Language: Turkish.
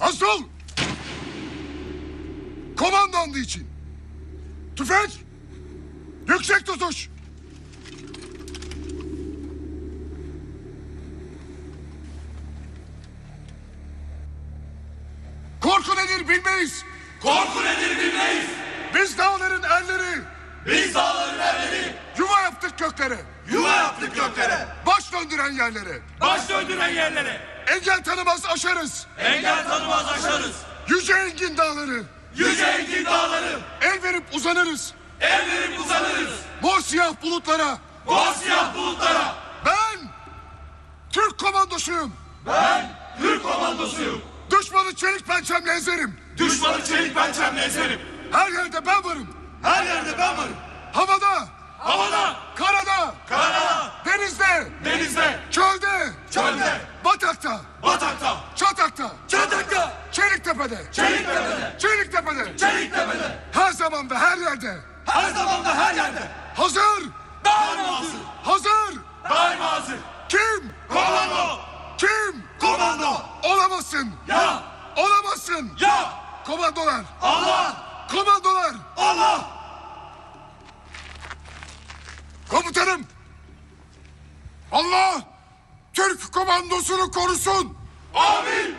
Ol. Komandandı için. Tüfek. Yüksek tutuş. Korku nedir bilmeyiz. Korku nedir bilmeyiz. Biz dağların erleri. Biz dağların erleri. Yuva yaptık göklere. Yuva yaptık göklere. Döndüren yerlere. Baş döndüren yerlere. Engel tanımaz aşarız. Engel tanımaz aşarız. Yüce engin dağları. Yüce engin dağları. El verip uzanırız. El verip uzanırız. Mor siyah bulutlara. Boz siyah bulutlara. Ben Türk komandosuyum. Ben Türk komandosuyum. Düşmanı çelik pençemle ezerim. Düşmanı çelik pençemle ezerim. Her yerde ben varım. Her yerde ben varım. Denizde, denizde, çölde, çölde, batakta, batakta, çatakta, çatakta, Çeliktepe'de, Çeliktepe'de, Çeliktepe'de, Çeliktepe'de. her zaman ve her yerde. Her zaman da her yerde. Hazır, Daima hazır. hazır. Daima hazır. Kim, Komando, kim? Komando. olamazsın, Ya, olamazsın. ya, Komandolar, Allah, komandolar, Allah. Allah Türk komandosunu korusun. Amin,